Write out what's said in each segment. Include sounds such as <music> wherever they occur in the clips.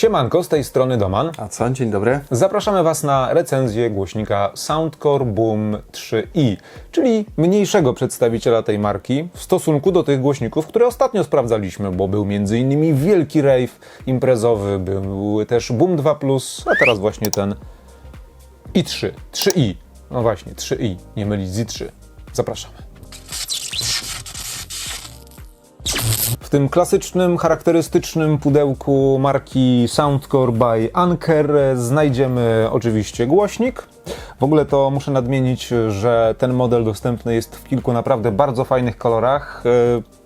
Siemanko, z tej strony Doman. A co? Dzień dobry. Zapraszamy Was na recenzję głośnika Soundcore Boom 3i, czyli mniejszego przedstawiciela tej marki w stosunku do tych głośników, które ostatnio sprawdzaliśmy, bo był m.in. wielki rave imprezowy, był też Boom 2 Plus, a teraz właśnie ten i3, 3i. No właśnie, 3i, nie mylić z i3. Zapraszamy. W tym klasycznym, charakterystycznym pudełku marki Soundcore by Anker znajdziemy oczywiście głośnik. W ogóle to muszę nadmienić, że ten model dostępny jest w kilku naprawdę bardzo fajnych kolorach. E,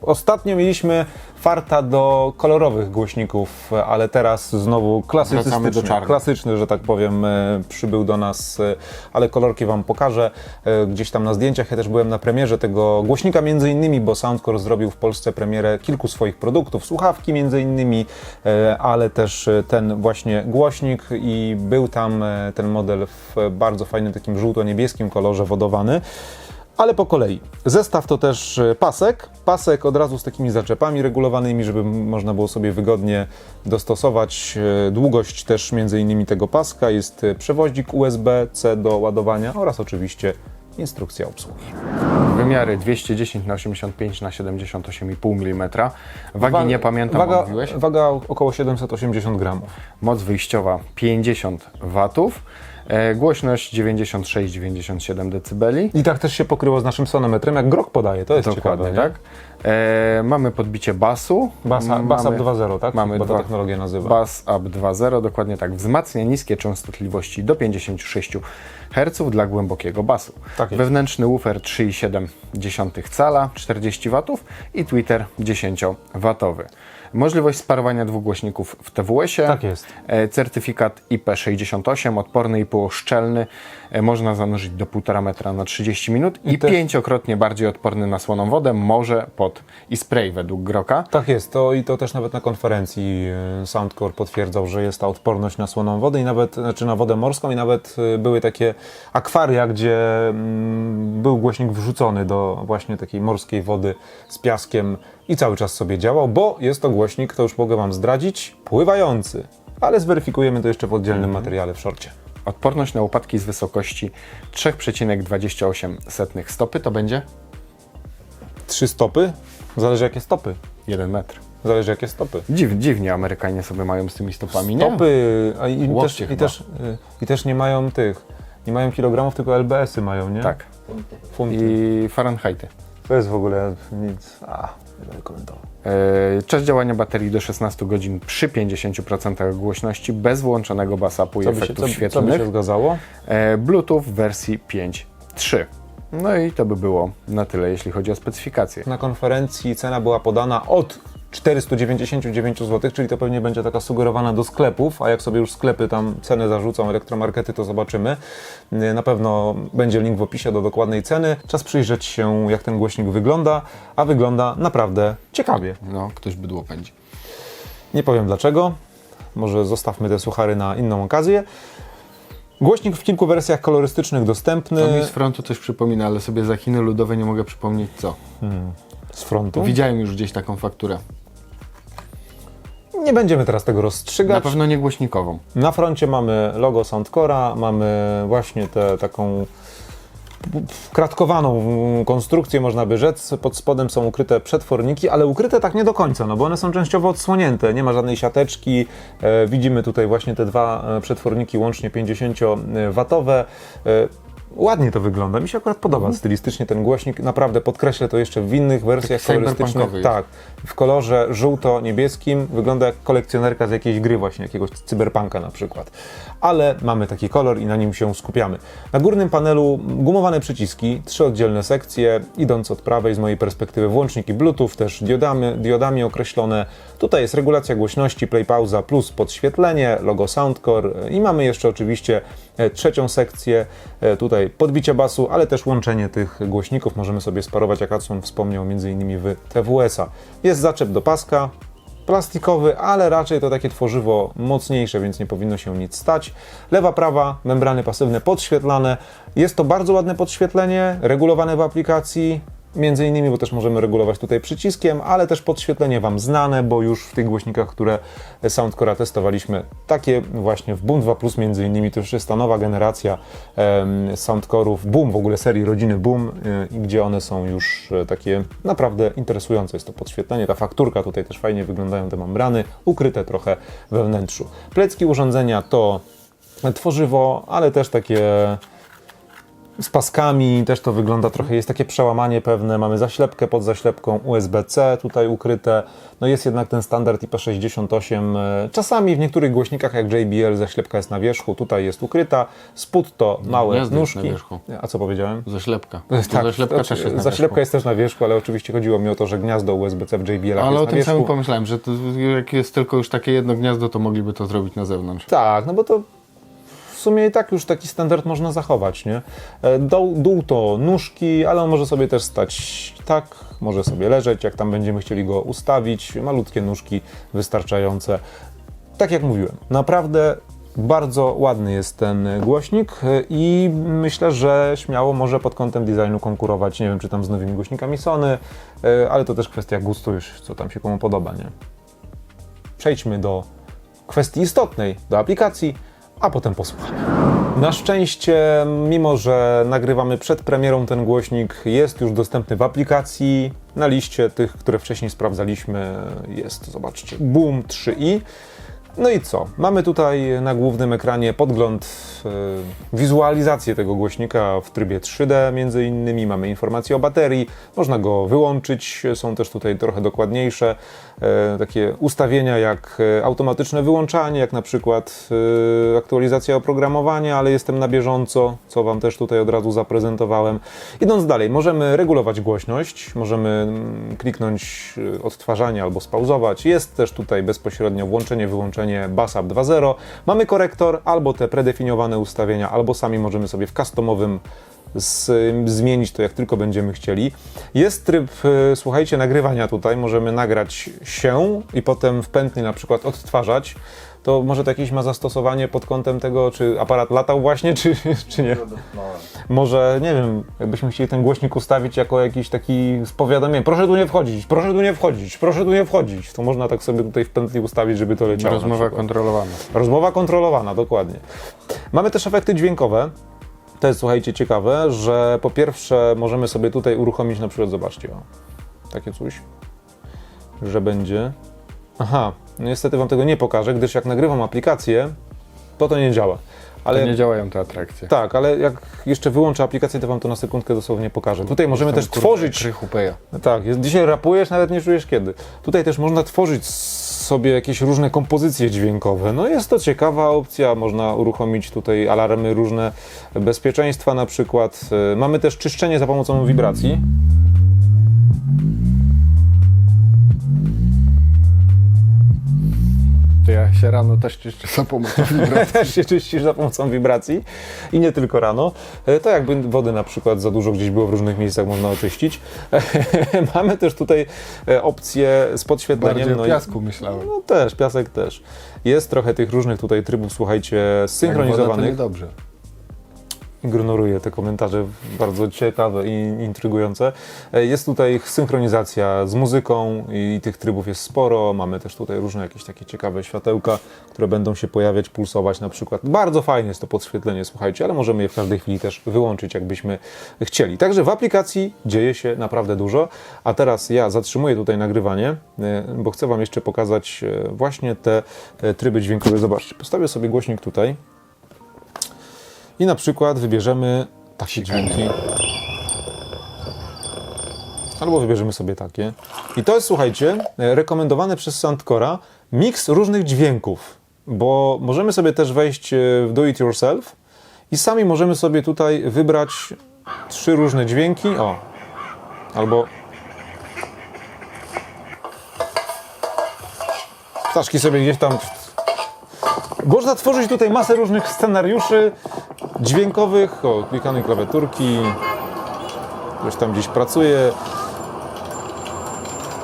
Ostatnio mieliśmy farta do kolorowych głośników, ale teraz znowu klasyczny, klasyczny, że tak powiem, e, przybył do nas, e, ale kolorki Wam pokażę e, gdzieś tam na zdjęciach. Ja też byłem na premierze tego głośnika między innymi, bo Soundcore zrobił w Polsce premierę kilku swoich produktów, słuchawki między innymi, ale też ten właśnie głośnik i był tam ten model w bardzo fajnym takim żółto-niebieskim kolorze wodowany. Ale po kolei. Zestaw to też e, pasek. Pasek od razu z takimi zaczepami regulowanymi, żeby można było sobie wygodnie dostosować e, długość też między innymi tego paska. Jest e, przewoźnik USB-C do ładowania oraz oczywiście instrukcja obsługi. Wymiary 210 na 85 na 78,5 mm. Wagi nie pamiętam, waga, mówiłeś. waga około 780 gramów. Moc wyjściowa 50 watów. E, głośność 96-97 dB. I tak też się pokryło z naszym sonometrem, jak Grok podaje, to jest Dokładnie, ciekawe. tak. E, mamy podbicie basu. Basa, M- Bass Up mamy- 2.0, tak? Mamy ta dwa- technologia nazywa. Bass Up 2.0, dokładnie tak. Wzmacnia niskie częstotliwości do 56 Hz dla głębokiego basu. Tak jest. Wewnętrzny woofer 3,7 cala, 40 W i tweeter 10 W. Możliwość sparowania dwóch głośników w TWS-ie. Tak jest. E, Certyfikat IP68, odporny i półoszczelny. E, Można zanurzyć do 1,5 metra na 30 minut i, też- pięciokrotnie bardziej odporny na słoną wodę, może pod i spray według Groka. Tak jest, to i to też nawet na konferencji e, Soundcore potwierdzał, że jest ta odporność na słoną wodę i nawet, znaczy na wodę morską i nawet były takie akwaria, gdzie mm, był głośnik wrzucony do właśnie takiej morskiej wody z piaskiem i cały czas sobie działał, bo jest to głośnik, to już mogę Wam zdradzić, pływający. Ale zweryfikujemy to jeszcze w oddzielnym materiale w szorcie. Odporność na upadki z wysokości 3,28 stopy to będzie Trzy stopy? Zależy jakie stopy. 1 metr. Zależy jakie stopy. Dziw, dziwnie Amerykanie sobie mają z tymi stopami, nie? Stopy, a i, też, i, chyba. też, y, i też nie mają tych, nie mają kilogramów, tylko LBS-y mają, nie? Tak. Funty. I Fahrenheity. To jest w ogóle nic, a, będę komentował. E, Czas działania baterii do 16 godzin przy 50% głośności bez włączonego basapu i Co by, się, efektów co, co by świetlnych. się zgadzało? E, Bluetooth w wersji 5.3. No i to by było na tyle, jeśli chodzi o specyfikację. Na konferencji cena była podana od 499 zł, czyli to pewnie będzie taka sugerowana do sklepów, a jak sobie już sklepy tam cenę zarzucą, elektromarkety, to zobaczymy. Y, Na pewno będzie link w opisie do dokładnej ceny. Czas przyjrzeć się, jak ten głośnik wygląda, a wygląda naprawdę ciekawie. No, ktoś bydło pędzi. Nie powiem dlaczego. Może zostawmy te suchary na inną okazję. Głośnik w kilku wersjach kolorystycznych dostępny. To mi z frontu coś przypomina, ale sobie za Chiny ludowe nie mogę przypomnieć co. z frontu. Widziałem już gdzieś taką fakturę. Nie będziemy teraz tego Na rozstrzygać. pewno nie głośnikową. Na froncie mamy logo Soundcora, mamy właśnie tę taką kratkowaną konstrukcję, można by rzec. Pod spodem są ukryte przetworniki, ale ukryte tak nie do końca, no bo one są częściowo odsłonięte. Nie ma żadnej siateczki. E, widzimy tutaj właśnie te dwa e, przetworniki, łącznie 50-watowe. E, Ładnie to wygląda. Mi się akurat podoba stylistycznie ten głośnik. Naprawdę podkreślę to jeszcze w innych wersjach Taki kolorystycznych. Tak, w kolorze żółto-niebieskim. Wygląda jak kolekcjonerka z jakiejś gry, właśnie jakiegoś cyberpunka na przykład. Ale mamy taki kolor i na nim się skupiamy. Na górnym panelu gumowane przyciski, trzy oddzielne sekcje, idąc od prawej z mojej perspektywy włączniki Bluetooth, też diodami, diodami określone. Tutaj jest regulacja głośności, play pauza plus podświetlenie, logo Soundcore i mamy jeszcze oczywiście trzecią sekcję, e, tutaj podbicie basu, ale też łączenie tych głośników. Możemy sobie sparować, jak Adson wspomniał, m.in. w TWS-a. Jest zaczep do paska, plastikowy, ale raczej to takie tworzywo mocniejsze, więc nie powinno się nic stać. Lewa, prawa, membrany pasywne podświetlane. Jest to bardzo ładne podświetlenie, regulowane w aplikacji. Między innymi, bo też możemy regulować tutaj przyciskiem, ale też podświetlenie Wam znane, bo już w tych głośnikach, które Soundcora testowaliśmy, takie właśnie w Boom 2 Plus między innymi, to już jest ta nowa generacja em, Soundcorów, Boom w ogóle serii rodziny Boom, y, gdzie one są już e, takie naprawdę interesujące. Jest to podświetlenie, ta fakturka tutaj też fajnie wyglądają te membrany, ukryte trochę we wnętrzu. Plecki urządzenia to tworzywo, ale też takie z paskami, też to wygląda trochę, jest takie przełamanie pewne, mamy zaślepkę pod zaślepką USB-C tutaj ukryte, no jest jednak ten standard IP68, e, czasami w niektórych głośnikach jak JBL zaślepka jest na wierzchu, tutaj jest ukryta, spód to małe gniazdo jest nóżki. na wierzchu. A co powiedziałem? Zaślepka. <laughs> Tak, Zaślepka znaczy, też jest zaślepka jest też na wierzchu, ale oczywiście chodziło mi o to, że gniazdo USB-C w JBL Ale jest o na tym wierzchu. samym pomyślałem, że to, jak jest tylko już takie jedno gniazdo, to mogliby to zrobić na zewnątrz. Tak, no bo to sumie i tak już taki standard można zachować, nie? E, Dół, dół to nóżki, ale on może sobie też stać tak, może sobie leżeć, jak tam będziemy chcieli go ustawić. Malutkie nóżki wystarczające. Tak jak mówiłem, naprawdę bardzo ładny jest ten głośnik e, i myślę, że śmiało może pod kątem designu konkurować, nie wiem, czy tam z nowymi głośnikami Sony, e, ale to też kwestia gustu już, co tam się komu podoba, nie? przejdźmy do kwestii istotnej, do aplikacji, a potem posłuchamy. Na szczęście, mimo że nagrywamy przed premierą ten głośnik, jest już dostępny w aplikacji. Na liście tych, które wcześniej sprawdzaliśmy, jest, zobaczcie, Boom 3i. No i co? Mamy tutaj na głównym ekranie podgląd, e, wizualizację tego głośnika w trybie 3D między innymi. Mamy informacje o baterii, można go wyłączyć, są też tutaj trochę dokładniejsze takie ustawienia jak e, automatyczne wyłączanie, jak na przykład e, aktualizacja oprogramowania, ale jestem na bieżąco, co Wam też tutaj od razu zaprezentowałem. Idąc dalej, możemy regulować głośność, możemy mm, kliknąć e, odtwarzanie albo spauzować. Jest też tutaj bezpośrednio włączenie, wyłączenie BassUp 2.0. Mamy korektor albo te predefiniowane ustawienia, albo sami możemy sobie w customowym z, zmienić to, jak tylko będziemy chcieli. Jest tryb, e, słuchajcie, nagrywania tutaj. Możemy nagrać się i potem w pętli na przykład odtwarzać. To może to jakieś ma zastosowanie pod kątem tego, czy aparat latał właśnie, czy, <laughs> czy nie? Może, nie wiem, jakbyśmy chcieli ten głośnik ustawić jako jakiś taki z powiadomieniem, proszę tu nie wchodzić, proszę tu nie wchodzić, proszę tu nie wchodzić, to można tak sobie tutaj w pętli ustawić, żeby to leciało. na Rozmowa kontrolowana. Rozmowa kontrolowana, dokładnie. Mamy też efekty dźwiękowe. To jest, słuchajcie, ciekawe, że po pierwsze możemy sobie tutaj uruchomić na przykład, zobaczcie, o, takie coś, że będzie... Aha, no niestety Wam tego nie pokażę, gdyż jak nagrywam aplikację, to to nie działa. Ale Ale nie działają te atrakcje. tak, ale jak jeszcze wyłączę aplikację, to Wam to na sekundkę dosłownie pokażę. Tutaj możemy Tam, też kurde, tworzyć Tak, jest, dzisiaj rapujesz, nawet nie czujesz kiedy. Tutaj też można tworzyć sobie jakieś różne kompozycje dźwiękowe. No jest to ciekawa opcja, można uruchomić tutaj alarmy różne bezpieczeństwa na przykład. Y, Mamy też czyszczenie za pomocą wibracji. Ja się rano też czyszczę za pomocą <laughs> wibracji. też się czyścisz za pomocą wibracji i nie tylko rano. E, To jakby wody na przykład za dużo gdzieś było w różnych miejscach można oczyścić. <laughs> Mamy też tutaj e, opcję z podświetleniem. Bardziej no i- piasku myślałem. No też, piasek też. Jest trochę tych różnych tutaj trybów, słuchajcie, Jak woda, to niedobrze. Ignoruję te komentarze, bardzo ciekawe i intrygujące. E, Jest tutaj synchronizacja z muzyką i tych trybów jest sporo. Mamy też tutaj różne jakieś takie ciekawe światełka, które będą się pojawiać, pulsować na przykład. Bardzo fajne jest to podświetlenie, słuchajcie, ale możemy je w każdej chwili też wyłączyć, jakbyśmy chcieli. Także w aplikacji dzieje się naprawdę dużo. A teraz ja zatrzymuję tutaj nagrywanie, e, bo chcę Wam jeszcze pokazać e, właśnie te tryby dźwiękowe. Zobaczcie, postawię sobie głośnik tutaj. I na przykład wybierzemy takie dźwięki. Albo wybierzemy sobie takie. I to jest, słuchajcie, e, rekomendowane przez Soundcora miks różnych dźwięków, bo możemy sobie też wejść e, w Do It Yourself i sami możemy sobie tutaj wybrać trzy różne dźwięki. O, albo ptaszki sobie gdzieś tam można tworzyć tutaj masę różnych scenariuszy dźwiękowych, o, klikanej klawiaturki, ktoś tam gdzieś pracuje.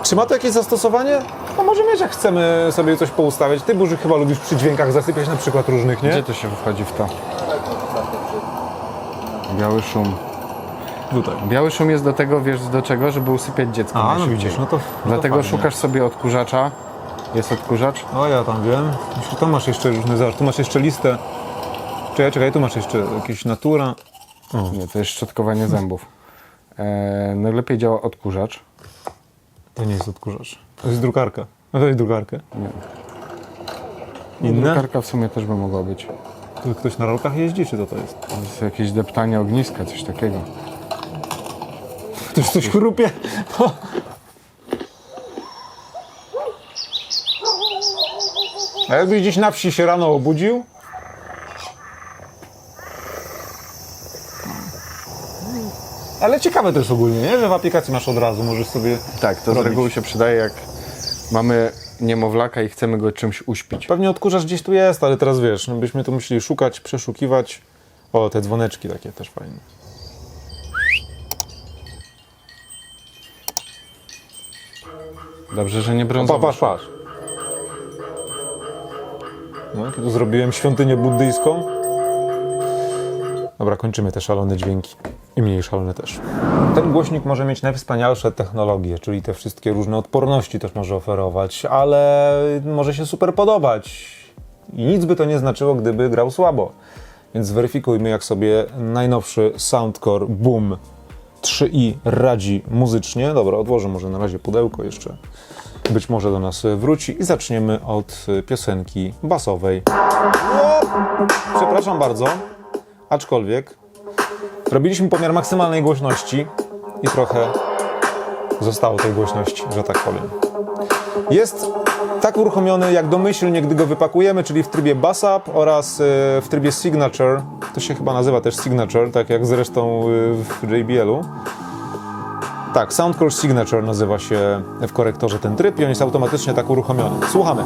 Czy ma to jakieś zastosowanie? No może mieć, jak chcemy sobie coś poustawiać. Ty, Burzy, chyba lubisz przy dźwiękach zasypiać na przykład różnych, nie? Gdzie to się wchodzi w to? Biały szum. Tutaj. Biały szum jest do tego, wiesz do czego, żeby usypiać dziecko A, no najszybciej. widzisz, no to. Dlatego to fajnie. szukasz sobie odkurzacza. Jest odkurzacz. O, ja tam wiem. Tu masz jeszcze różne, zobacz, tu masz jeszcze listę. Czekaj, czekaj, tu masz jeszcze jakieś natura. Nie, to jest szczotkowanie zębów. E, najlepiej działa odkurzacz. To nie jest odkurzacz. To jest drukarka. No to jest drukarkę. Nie. Inne? Drukarka w sumie też by mogła być. Tu ktoś na rolkach jeździ, czy to to jest? To jest jakieś deptanie ogniska, coś takiego. Ktoś coś chrupie. <laughs> A jakbyś gdzieś na wsi się rano obudził? Ale ciekawe to jest ogólnie, nie? Że w aplikacji masz od razu, możesz sobie... Tak, to z robić. reguły się przydaje, jak mamy niemowlaka i chcemy go czymś uśpić. Pewnie odkurzacz gdzieś tu jest, ale teraz wiesz, no byśmy tu musieli szukać, przeszukiwać. O, te dzwoneczki takie też fajne. Dobrze, że nie Pa, brązowy. patrz, patrz. No, zrobiłem świątynię buddyjską. Dobra, kończymy te szalone dźwięki. I mniej szalone też. Ten głośnik może mieć najwspanialsze technologie, czyli te wszystkie różne odporności też może oferować, ale może się super podobać. I nic by to nie znaczyło, gdyby grał słabo. Więc zweryfikujmy, jak sobie najnowszy Soundcore Boom 3i radzi muzycznie. Dobra, odłożę może na razie pudełko jeszcze. Być może do nas wróci i zaczniemy od piosenki basowej. Przepraszam bardzo, aczkolwiek robiliśmy pomiar maksymalnej głośności i trochę zostało tej głośności, że tak powiem. Jest tak uruchomiony jak domyślnie, gdy go wypakujemy, czyli w trybie Bass Up oraz y, w trybie Signature. To się chyba nazywa też Signature, tak jak zresztą y, w JBL-u. Tak, Soundcore Signature nazywa się w korektorze ten tryb i on jest automatycznie tak uruchomiony. Słuchamy.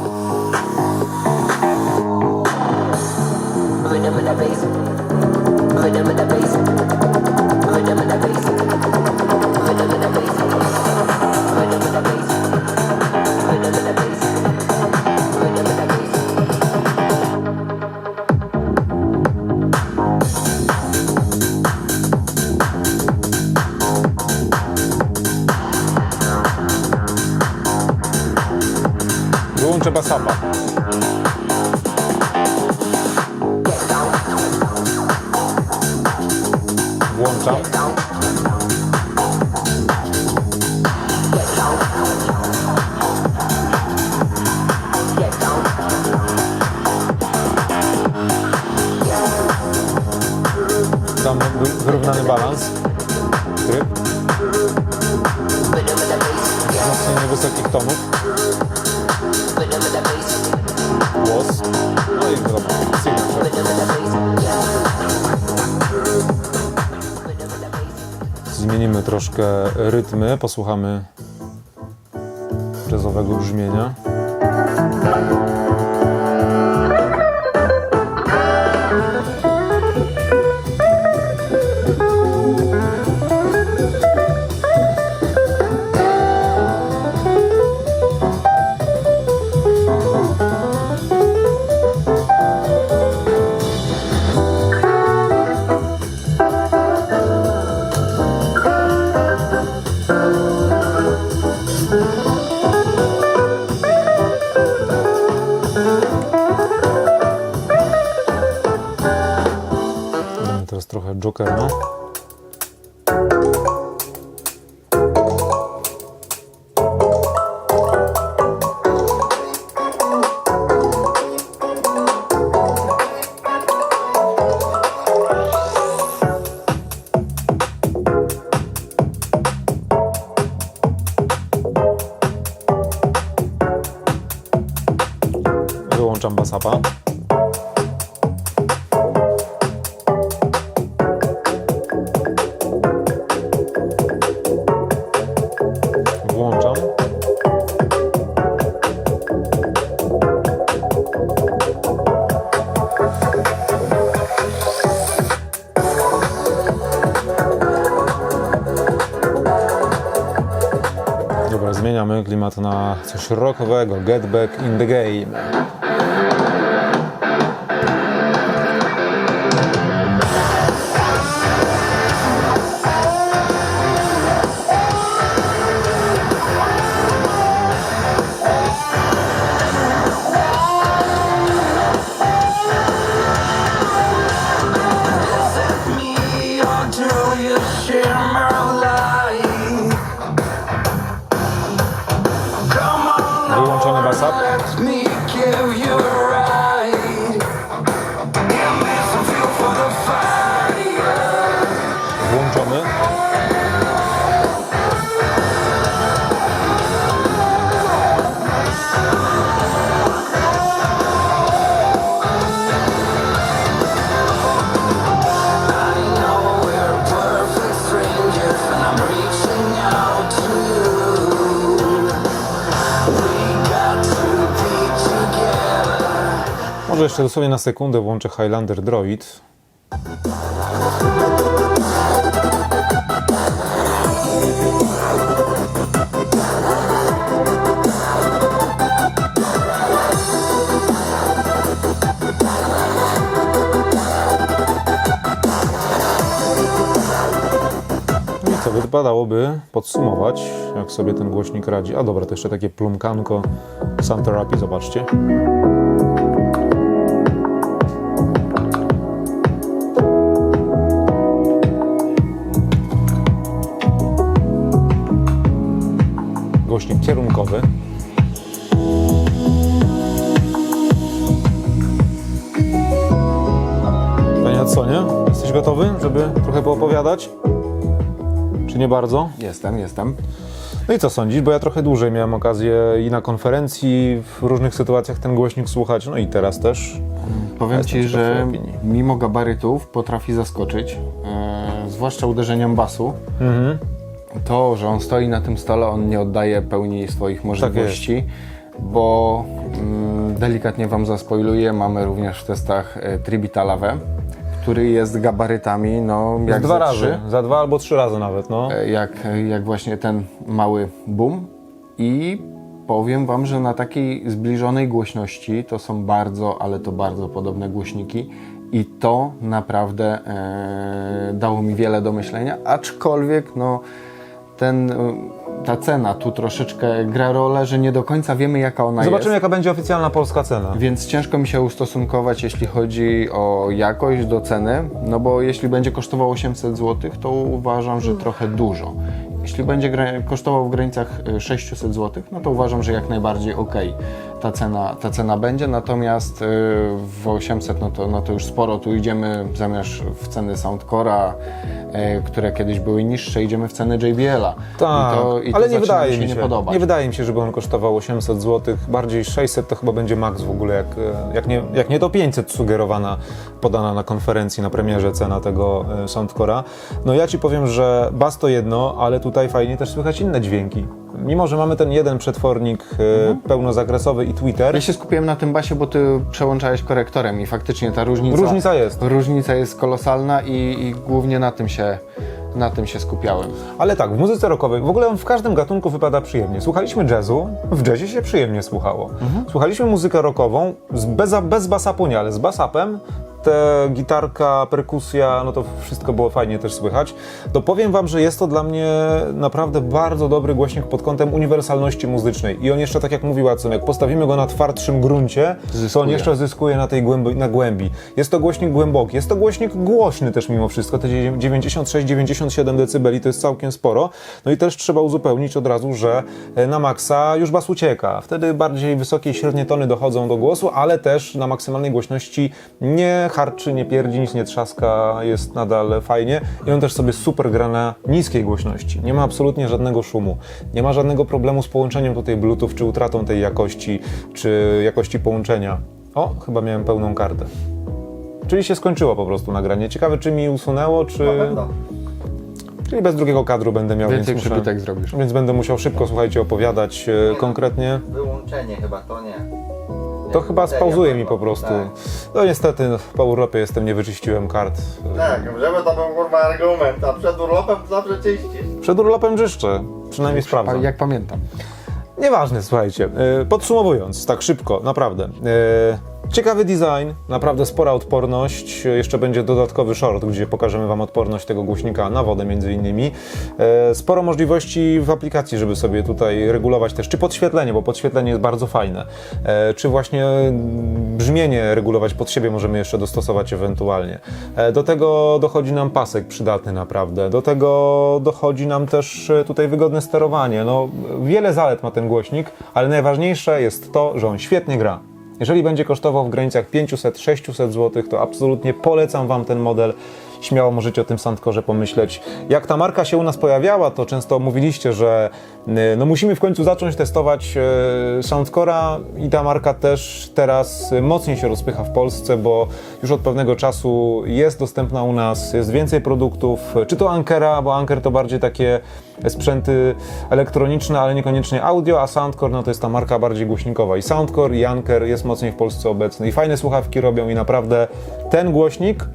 Wyłączę basapa. Włączam. Wy- wyrównany balans. Tryb. Wzmocnienie wysokich tonów. No. Signature. Zmienimy troszkę rytmy, posłuchamy jazzowego brzmienia. Teraz trochę. Wyłączam zmieniamy klimat na coś rockowego. Get back in the game. WhatsApp. Jeszcze dosłownie na sekundę włączę Highlander Droid. No wypadałoby podsumować, jak sobie ten głośnik radzi. A dobra, to jeszcze takie plumkanko Sound Therapy, zobaczcie. Głośnik kierunkowy. Panie co, nie? Jesteś gotowy, żeby trochę poopowiadać? Czy nie bardzo? Jestem, jestem. No i co sądzisz? Bo ja trochę dłużej miałem okazję i na konferencji, w różnych sytuacjach ten głośnik słuchać, no i teraz też. Powiem Ci, że mimo gabarytów potrafi zaskoczyć, e, zwłaszcza uderzeniem basu. Mhm. To, że on stoi na tym stole, on nie oddaje pełni swoich możliwości, bo mm, delikatnie Wam zaspoiluję, mamy również w testach e, Tribita Lave, który jest gabarytami, no jak dwa razy, trzy, za dwa albo trzy razy nawet, no. e, jak, jak właśnie ten mały boom. I powiem Wam, że na takiej zbliżonej głośności to są bardzo, ale to bardzo podobne głośniki. I to naprawdę e, dało mi wiele do myślenia, aczkolwiek no ten, e, ta cena tu troszeczkę gra rolę, że nie do końca wiemy jaka ona Zobaczymy, jest. jaka będzie oficjalna polska cena. Więc ciężko mi się ustosunkować, jeśli chodzi o jakość do ceny, no bo jeśli będzie kosztował 800 zł, to uważam, że trochę dużo. Jeśli będzie kosztował w granicach y, 600 zł, no to uważam, że jak najbardziej ok, ta cena, ta cena będzie, natomiast y, w 800 no to, no to już sporo, tu idziemy zamiast w ceny Soundcora, y, które kiedyś były niższe, idziemy w ceny JBL-a. Tak, ale nie wydaje się mi nie się, podobać. nie wydaje mi się, żeby on kosztował 800 zł, bardziej 600 to chyba będzie maks w ogóle, jak, e, jak, nie, jak nie to 500 sugerowana, podana na konferencji, na premierze cena tego Soundcora. No ja Ci powiem, że bas to jedno, ale tutaj fajnie też słychać inne dźwięki. Mimo, że mamy ten jeden przetwornik e, pełnozakresowy i Twitter, Ja się skupiłem na tym basie, bo ty przełączałeś korektorem i faktycznie ta różnica, Różnica jest. Różnica jest kolosalna i, i głównie na tym, się, na tym się skupiałem. Ale tak, w muzyce rockowej, w ogóle w każdym gatunku wypada przyjemnie. Słuchaliśmy jazzu, w jazzie się przyjemnie słuchało. Słuchaliśmy muzykę rockową, z, bez, bez basapu nie, ale z basapem, te gitarka, perkusja, no to wszystko było fajnie też słychać. To powiem wam, że jest to dla mnie naprawdę bardzo dobry głośnik pod kątem uniwersalności muzycznej. I on jeszcze, tak jak mówił Watson, jak postawimy go na twardszym gruncie, to on Zyskuje. jeszcze zyskuje na tej głębi, na głębi. Jest to głośnik głęboki, jest to głośnik głośny też mimo wszystko, te 96-97 dB to jest całkiem sporo. No i też trzeba uzupełnić od razu, że e, na maksa już bas ucieka. Wtedy bardziej wysokie i średnie tony dochodzą do głosu, ale też na maksymalnej głośności nie harczy, nie pierdzi, nic nie trzaska, jest nadal fajnie. I on też sobie super gra na niskiej głośności. Nie ma absolutnie żadnego szumu. Nie ma żadnego problemu z połączeniem tutaj Bluetooth, czy utratą tej jakości, czy jakości połączenia. O, chyba miałem pełną kartę. Czyli się skończyło po prostu nagranie. Ciekawe, czy mi usunęło, czy... Czyli bez drugiego kadru będę miał, Więcej więc muszę... zrobisz. Więc będę musiał szybko, słuchajcie, opowiadać e, konkretnie. Wyłączenie chyba to nie. To chyba bateria spauzuje mi po prostu. Tak, No niestety, no, po urlopie jestem, nie wyczyściłem kart. tak żeby to był kurwa argument, a przed urlopem to zawsze czyścisz. Przed urlopem czyszczę, przynajmniej sprawdzam. Jak pamiętam. Nieważne, słuchajcie. E, Podsumowując, tak szybko, naprawdę. Ciekawy design, naprawdę spora odporność. Jeszcze będzie dodatkowy short, gdzie pokażemy Wam odporność tego głośnika na wodę między innymi. E, Sporo możliwości w aplikacji, żeby sobie tutaj regulować też, czy podświetlenie, bo podświetlenie jest bardzo fajne, e, czy właśnie brzmienie regulować pod siebie możemy jeszcze dostosować ewentualnie. E, Do tego dochodzi nam pasek przydatny naprawdę. Do tego dochodzi nam też tutaj wygodne sterowanie. No, wiele zalet ma ten głośnik, ale najważniejsze jest to, że on świetnie gra. Jeżeli będzie kosztował w granicach 500-600 zł, to absolutnie polecam Wam ten model. Śmiało możecie o tym Soundcore pomyśleć. Jak ta marka się u nas pojawiała, to często mówiliście, że y, no musimy w końcu zacząć testować y, Soundcore'a i ta marka też teraz y, mocniej się rozpycha w Polsce, bo już od pewnego czasu jest dostępna u nas, jest więcej produktów, czy to Ankera, bo Anker to bardziej takie sprzęty elektroniczne, ale niekoniecznie audio, a Soundcore no to jest ta marka bardziej głośnikowa. I Soundcore i Anker jest mocniej w Polsce obecny i fajne słuchawki robią i naprawdę ten głośnik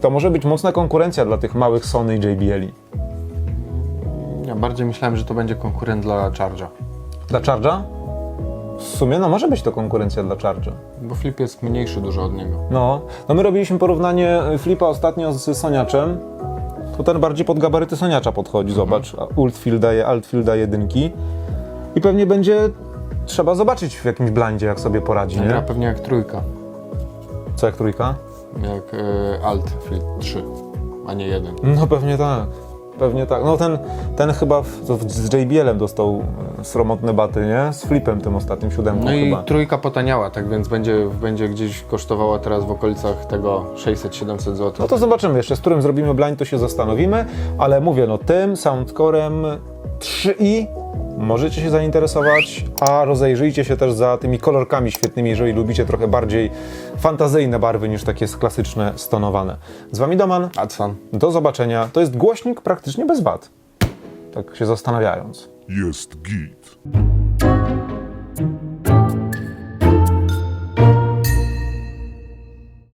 to może być mocna konkurencja dla tych małych Sony i JBL-i. Ja bardziej myślałem, że to będzie konkurent dla Charge'a. Dla Charge'a? W sumie no może być to konkurencja dla Charge'a. Bo Flip jest mniejszy dużo od niego. No, no my robiliśmy porównanie Flipa ostatnio z Soniaczem. To ten bardziej pod gabaryty Soniacza podchodzi, zobacz. A Ultfield daje, Altfield daje jedynki. I pewnie będzie trzeba zobaczyć w jakimś blindzie, jak sobie poradzi, nie? pewnie jak trójka. Co jak trójka? Jak e, Alt Flip 3, a nie jeden. No pewnie tak. Pewnie tak. No ten, ten chyba w, to z JBL-em dostał e, sromotne baty, nie? Z Flipem tym ostatnim siódemką No i chyba. trójka potaniała, tak więc będzie, będzie gdzieś kosztowała teraz w okolicach tego 600-700 zł. No to zobaczymy jeszcze, z którym zrobimy blind, to się zastanowimy, ale mówię, no tym Soundcorem 3i możecie się zainteresować, a rozejrzyjcie się też za tymi kolorkami świetnymi, jeżeli lubicie trochę bardziej fantazyjne barwy niż takie klasyczne, stonowane. Z Wami Doman, Adsan. do zobaczenia. To jest głośnik praktycznie bez wad, tak się zastanawiając. Jest git.